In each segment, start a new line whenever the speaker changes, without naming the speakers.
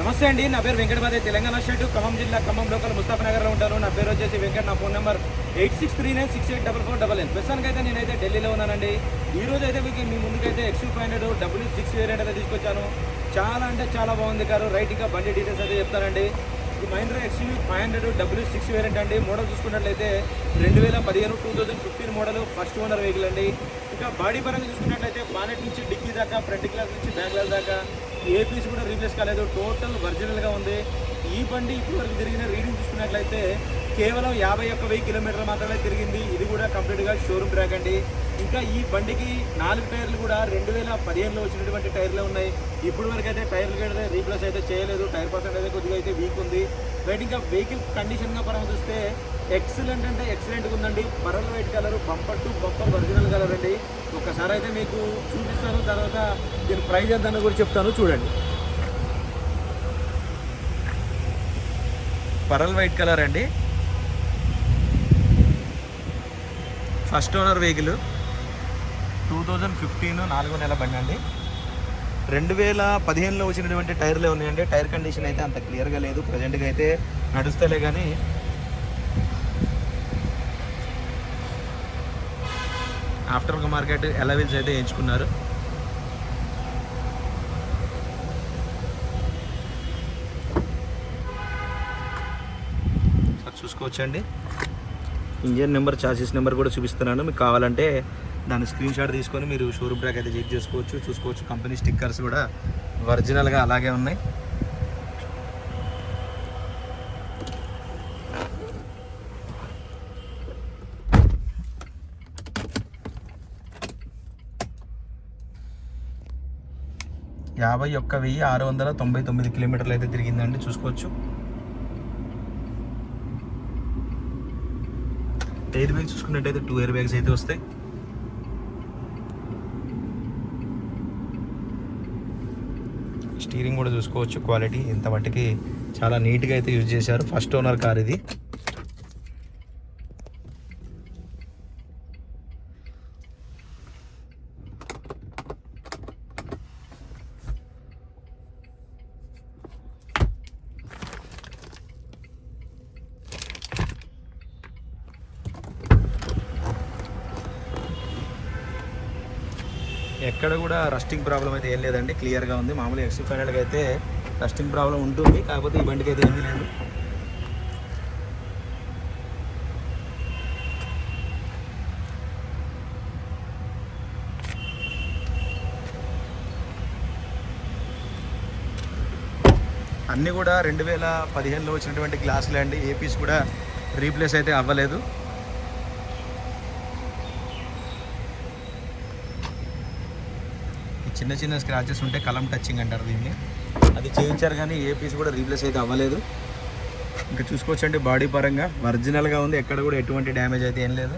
నమస్తే అండి నా పేరు వెంకటపతి తెలంగాణ స్టేట్ ఖమ్మం జిల్లా ఖమ్మం లోకల్ ముస్తాఫ్ నగర్లో ఉంటాను. నా పేరు వచ్చేసి వెంకట నా phone number eight six three nine six eight double four double eight. ప్రస్తుతానికైతే అయితే నేనైతే ఢిల్లీలో ఉన్నానండి. ఈ రోజు అయితే మీకు మీ ముందుకైతే X five hundred W six variant అయితే తీసుకొచ్చాను. చాలా అంటే చాలా బాగుంది కారు. రైట్ ఇంకా బండి డీటెయిల్స్ అయితే చెప్తానండి. ఈ Mahindra X U five hundred W six variant అండి. మోడల్ చూసుకున్నట్లయితే రెండు వేల పదిహేను two thousand fifteen model first owner vehicle అండి. ఇంకా బాడీ పరంగా చూసుకున్నట్లయితే బానెట్ నుంచి డిక్కీ దాకా ఫ్రంట్ గ్లాస్ నుంచి బ్యాక్ గ్లాస్ దాకా. ఏపీసీ కూడా రీప్లేస్ కాలేదు. టోటల్ ఒరిజినల్గా ఉంది. ఈ బండి ఇప్పటివరకు తిరిగిన రీడింగ్ చూసుకున్నట్లయితే కేవలం యాభై ఒక్క వెయ్యి కిలోమీటర్లు మాత్రమే తిరిగింది. ఇది కూడా కంప్లీట్గా షోరూమ్ ట్రాక్ అండి. ఇంకా ఈ బండికి నాలుగు టైర్లు కూడా రెండు వేల పదిహేనులో వచ్చినటువంటి టైర్లే ఉన్నాయి. ఇప్పుడు వరకు అయితే టైర్లు కూడా రీప్లేస్ అయితే చేయలేదు. టైర్ పర్సెంట్ అయితే కొద్దిగా అయితే వీక్ ఉంది. రైట్ ఇంకా వెహికల్ కండిషన్గా పరంగా చూస్తే ఎక్సలెంట్ అంటే ఎక్సలెంట్గా ఉందండి. Pearl white colour bumper to bumper original colour అండి. ఒకసారి అయితే మీకు చూపిస్తాను తర్వాత దీని ప్రైజ్ ఎంత కూడా చెప్తాను చూడండి. పరల్ వైట్ కలర్ అండి. First owner vehicle two thousand fifteen నాలుగో నెల బండి అండి. రెండు వేల పదిహేనులో వచ్చినటువంటి టైర్లే ఉన్నాయండి. టైర్ కండిషన్ అయితే అంత క్లియర్గా లేదు. ప్రజెంట్గా అయితే నడుస్తలే కానీ ఆఫ్టర్ మార్కెట్ ఎలవిల్స్ అయితే ఎంచుకున్నారు. చూసుకోవచ్చండి. ఇంజిన్ నెంబర్ చార్జెస్ నెంబర్ కూడా చూపిస్తున్నాను. మీకు కావాలంటే దాన్ని స్క్రీన్ షాట్ తీసుకొని మీరు షోరూమ్ ట్రాక్ అయితే చెక్ చేసుకోవచ్చు చూసుకోవచ్చు. కంపెనీ స్టిక్కర్స్ కూడా ఒరిజినల్గా అలాగే ఉన్నాయి. యాభై ఒక్క వెయ్యి ఆరు వందల తొంభై తొమ్మిది కిలోమీటర్లు అయితే తిరిగిందండి. చూసుకోవచ్చు. ఎయిర్ బ్యాగ్స్ చూసుకున్నట్టయితే టూ ఎయిర్ బ్యాగ్స్ అయితే వస్తాయి. స్టీరింగ్ కూడా చూసుకోవచ్చు. క్వాలిటీ ఇంత మట్టికి చాలా నీట్గా అయితే యూజ్ చేశారు. ఫస్ట్ ఓనర్ కార్ ఇది. ఎక్కడ కూడా రస్టింగ్ ప్రాబ్లం అయితే ఏం లేదండి. క్లియర్గా ఉంది. మామూలుగా ఎక్స్ ఫైనల్గా అయితే రస్టింగ్ ప్రాబ్లం ఉంటుంది. కాకపోతే ఈ బండికి అయితే ఏమీ లేదు. అన్నీ కూడా రెండు వేల పదిహేనులో వచ్చినటువంటి గ్లాసులు అండి. ఏపీస్ కూడా రీప్లేస్ అయితే అవ్వలేదు. చిన్న చిన్న స్క్రాచెస్ ఉంటే కలం టచింగ్ అంటారు దీన్ని. అది చేయించారు కానీ ఏ పీస్ కూడా రీప్లేస్ అయితే అవ్వలేదు. ఇంకా చూసుకోవచ్చండి బాడీ పరంగా. ఒరిజినల్గా ఉంది ఎక్కడ కూడా ఎటువంటి డ్యామేజ్ అయితే ఏం లేదు.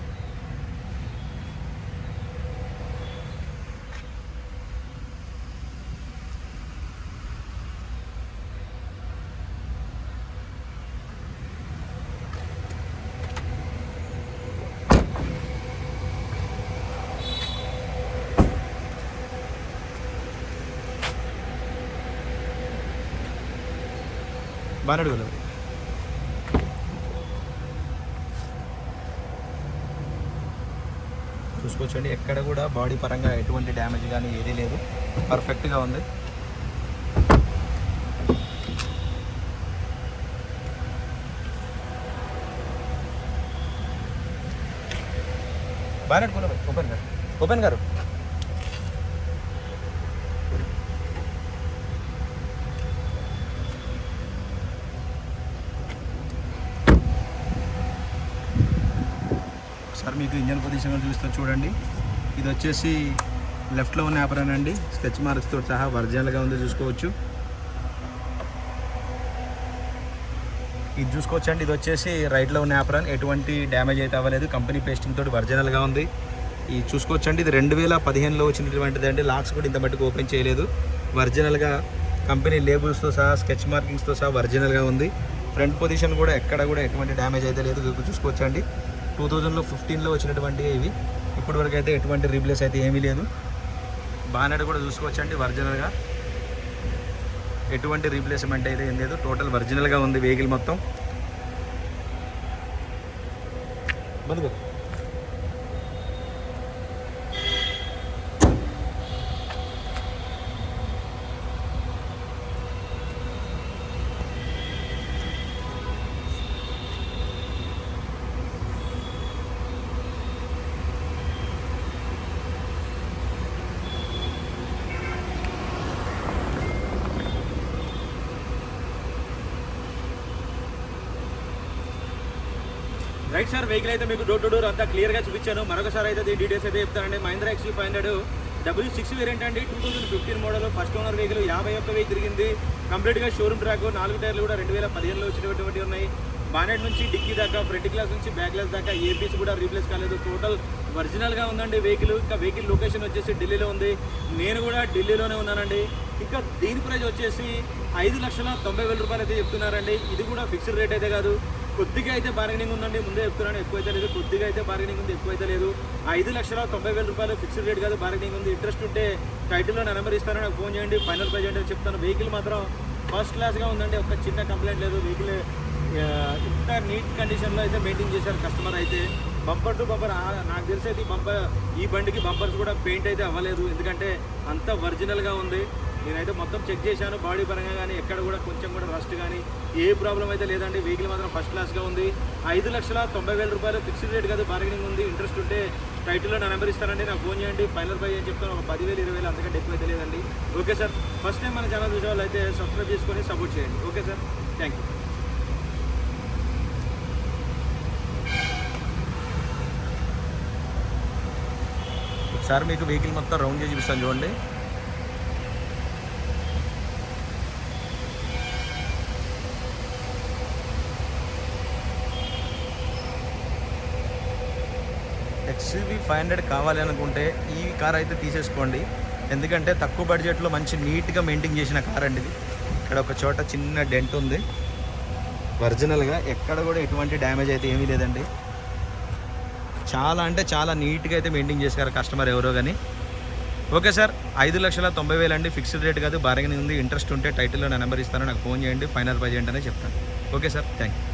బాగా అడుగులేదు చూసుకోవచ్చండి. ఎక్కడ కూడా బాడీ పరంగా ఎటువంటి డ్యామేజ్ కానీ ఏదీ లేదు. పర్ఫెక్ట్గా ఉంది. బాగా ఓపెన్ గారు. ఓపెన్ గారు. ఒకసారి మీకు ఇంజన్ పొజిషన్ చూస్తే చూడండి. ఇది వచ్చేసి లెఫ్ట్లో ఉన్న యాపరన్ అండి. స్కెచ్ మార్క్స్తో సహా ఒరిజినల్గా ఉంది చూసుకోవచ్చు. ఇది చూసుకోవచ్చు అండి ఇది వచ్చేసి రైట్లో ఉన్న యాపరన్ ఎటువంటి డ్యామేజ్ అయితే అవ్వలేదు. కంపెనీ పేస్టింగ్ తోటి ఒరిజినల్గా ఉంది. ఇది చూసుకోవచ్చు అండి ఇది రెండు వేల పదిహేనులో వచ్చినటువంటిది అండి. లాక్స్ కూడా ఇంత మట్టుకు ఓపెన్ చేయలేదు. ఒరిజినల్గా కంపెనీ లేబుల్స్తో సహా స్కెచ్ మార్కింగ్స్తో సహా ఒరిజినల్గా ఉంది. ఫ్రంట్ పొజిషన్ కూడా ఎక్కడ కూడా ఎటువంటి డ్యామేజ్ అయితే లేదు. చూసుకోవచ్చండి. చూసుకోవచ్చు అండి టూ థౌజండ్లో ఫిఫ్టీన్లో వచ్చినటువంటి ఇవి. ఇప్పటి వరకు అయితే ఎటువంటి రీప్లేస్ అయితే ఏమీ లేదు. బానెట్ కూడా చూసుకోవచ్చండి ఒరిజినల్గా. ఎటువంటి రీప్లేస్మెంట్ అయితే ఏం లేదు. టోటల్ ఒరిజినల్గా ఉంది వెహికల్ మొత్తం. బంద్ రైట్ సార్ వెహికల్ అయితే మీకు డోర్ టు డోర్ అంతా క్లియర్గా చూపించాను. మరొకసారి అయితే డీటెయిల్స్ అయితే చెప్తానండి. Mahindra X U five hundred W six variant అండి. Two thousand fifteen model first owner vehicle యాభై ఒక్క వెయ్యి తిరిగింది. కంప్లీట్గా షోరూమ్ ట్రాక్ నాలుగు టైర్లు కూడా రెండు వేల పదిహేనులో వచ్చినటువంటి ఉన్నాయి. బానెట్ నుంచి డిక్కీ దాకా ఫ్రంట్ గ్లాస్ నుంచి బ్యాక్ గ్లాస్ దాకా ఏ పీస్ కూడా రీప్లేస్ కాలేదు. టోటల్ ఒరిజినల్గా ఉందండి వెహికల్ ఇంకా వెహికల్ లొకేషన్ వచ్చేసి ఢిల్లీలో ఉంది. నేను కూడా ఢిల్లీలోనే ఉన్నానండి. ఇంకా దీని ప్రైస్ వచ్చేసి ఐదు లక్షల తొంభై వేల రూపాయలు అయితే చెప్తున్నారండి. ఇది కూడా ఫిక్స్డ్ రేట్ అయితే కాదు. కొద్దిగా అయితే బార్గెనింగ్ ఉందండి. ముందే చెప్తున్నాను ఎక్కువైతే లేదు. కొద్దిగా అయితే బార్గెనింగ్ ఉంది ఎక్కువైతే లేదు. ఐదు లక్షల తొంభై వేల రూపాయలు ఫిక్స్డ్ రేట్ కాదు బార్గెనింగ్ ఉంది. ఇంట్రెస్ట్ ఉంటే టైటిల్లో నెంబర్ ఇస్తాను నాకు ఫోన్ చేయండి. ఫైనల్ ప్రైజ్ అంటే చెప్తాను. వెహికల్ మాత్రం ఫస్ట్ క్లాస్గా ఉందండి. ఒక చిన్న కంప్లైంట్ లేదు. వెహికల్ ఇంత నీట్ కండిషన్లో అయితే మెయింటైన్ చేశారు కస్టమర్ అయితే. బంపర్ టు బంపర్ నాకు తెలిసేది ఈ బంపర్ ఈ బండికి బంపర్స్ కూడా పెయింట్ అయితే అవ్వలేదు. ఎందుకంటే అంత ఒరిజినల్గా ఉంది. నేనైతే మొత్తం చెక్ చేశాను. బాడీ పరంగా కానీ ఎక్కడ కూడా కొంచెం కూడా రస్ట్ కానీ ఏ ప్రాబ్లం అయితే లేదండి. వెహికల్ మాత్రం ఫస్ట్ క్లాస్గా ఉంది. ఐదు లక్షల తొంభై వేల రూపాయలు ఫిక్స్డ్ రేట్ కాదు బార్గెనింగ్ ఉంది. ఇంట్రెస్ట్ ఉంటే టైటిల్లో నా నెంబర్ ఇస్తానండి. నాకు ఫోన్ చేయండి. ఫైనల్ పై అని చెప్తాను ఒక పదివేలు ఇరవై వేలు అంతకంటే ఎక్కువ అయితే లేదండి. ఓకే సార్ ఫస్ట్ టైం మన ఛానల్ చూసే వాళ్ళు అయితే సబ్స్క్రైబ్ చేసుకొని సపోర్ట్ చేయండి. ఓకే సార్ థ్యాంక్ యూ ఒకసారి మీకు వెహికల్ మొత్తం రౌండ్ చేసి చూపిస్తాను చూడండి. ఎక్స్యూవీ ఫైవ్ హండ్రెడ్ కావాలి అనుకుంటే ఈ కార్ అయితే తీసేసుకోండి. ఎందుకంటే తక్కువ బడ్జెట్లో మంచి నీట్గా మెయింటైన్ చేసిన కార్ అండి ఇది. ఇక్కడ ఒక చోట చిన్న డెంట్ ఉంది. ఒరిజినల్గా ఎక్కడ కూడా ఎటువంటి డ్యామేజ్ అయితే ఏమీ లేదండి. చాలా అంటే చాలా నీట్గా అయితే మెయింటైన్ చేశారు కస్టమర్ ఎవరో కానీ ఓకే సార్ ఐదు లక్షల తొంభై వేలు అండి ఫిక్స్డ్ రేట్ కాదు బార్గెనింగ్ ఉంది ఇంట్రెస్ట్ ఉంటే టైటిల్లో నా నెంబర్ ఇస్తాను నాకు ఫోన్ చేయండి ఫైనల్ ప్రైజ్ చేయండి అనే చెప్తాను. Okay sir thank you